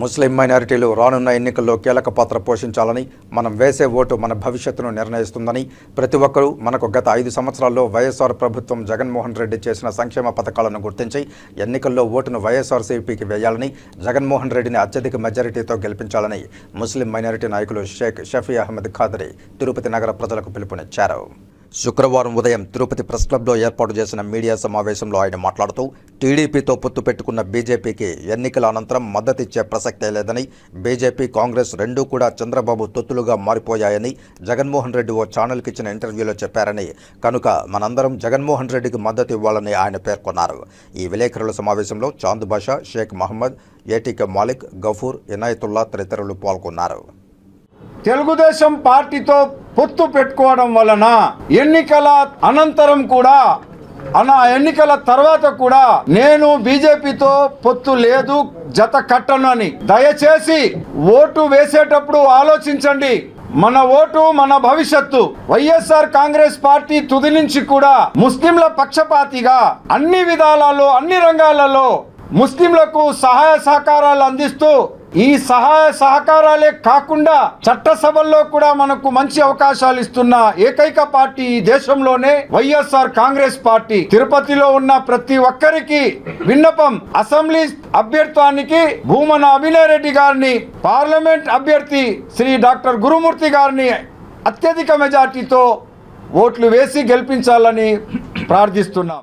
ముస్లిం మైనారిటీలు రానున్న ఎన్నికల్లో కీలక పాత్ర పోషించాలని మనం వేసే ఓటు మన భవిష్యత్తును నిర్ణయిస్తుందని ప్రతి ఒక్కరూ మనకు గత ఐదు సంవత్సరాల్లో వైఎస్ఆర్ ప్రభుత్వం జగన్మోహన్ రెడ్డి చేసిన సంక్షేమ పథకాలను గుర్తించి ఎన్నికల్లో ఓటును వైఎస్ఆర్సీపీకి వేయాలని జగన్మోహన్ రెడ్డిని అత్యధిక మెజారిటీతో గెలిపించాలని ముస్లిం మైనారిటీ నాయకులు షేక్ షఫీ అహ్మద్ ఖాదరి తిరుపతి నగర ప్రజలకు పిలుపునిచ్చారు. శుక్రవారం ఉదయం తిరుపతి ప్రెస్ క్లబ్లో ఏర్పాటు చేసిన మీడియా సమావేశంలో ఆయన మాట్లాడుతూ టీడీపీతో పొత్తు పెట్టుకున్న బీజేపీకి ఎన్నికల అనంతరం మద్దతిచ్చే ప్రసక్తే లేదని బీజేపీ కాంగ్రెస్ రెండూ కూడా చంద్రబాబు తొత్తులుగా మారిపోయాయని జగన్మోహన్ రెడ్డి ఓ ఛానల్కి ఇచ్చిన ఇంటర్వ్యూలో చెప్పారని కనుక మనందరం జగన్మోహన్ రెడ్డికి మద్దతు ఇవ్వాలని ఆయన పేర్కొన్నారు. ఈ విలేకరుల సమావేశంలో చాంద్ బాషా షేక్ మహమ్మద్ ఏటీకే మాలిక్ గఫూర్ ఇనాయతుల్లా తదితరులు పాల్గొన్నారు. తెలుగుదేశం పార్టీతో పొత్తు పెట్టుకోవడం వలన ఎన్నికల అనంతరం కూడా అన ఎన్నికల తర్వాత కూడా నేను బీజేపీతో పొత్తు లేదు జత కట్టనని దయచేసి ఓటు వేసేటప్పుడు ఆలోచించండి. మన ఓటు మన భవిష్యత్తు. వైఎస్ఆర్ కాంగ్రెస్ పార్టీ తుది నుంచి కూడా ముస్లింల పక్షపాతిగా అన్ని విధాలలో అన్ని రంగాలలో ముస్లింలకు సహాయ సహకారాలు అందిస్తూ ఈ సహాయ సహకారాలే కాకుండా చట్టసభల్లో కూడా మనకు మంచి అవకాశాలు ఇస్తున్న ఏకైక పార్టీ ఈ దేశంలోనే వైఎస్ఆర్ కాంగ్రెస్ పార్టీ. తిరుపతిలో ఉన్న ప్రతి ఒక్కరికి విన్నపం అసెంబ్లీ అభ్యర్థానికి భూమన అభినయ్ రెడ్డి గారిని పార్లమెంట్ అభ్యర్థి శ్రీ డాక్టర్ గురుమూర్తి గారిని అత్యధిక మెజార్టీతో ఓట్లు వేసి గెలిపించాలని ప్రార్థిస్తున్నాం.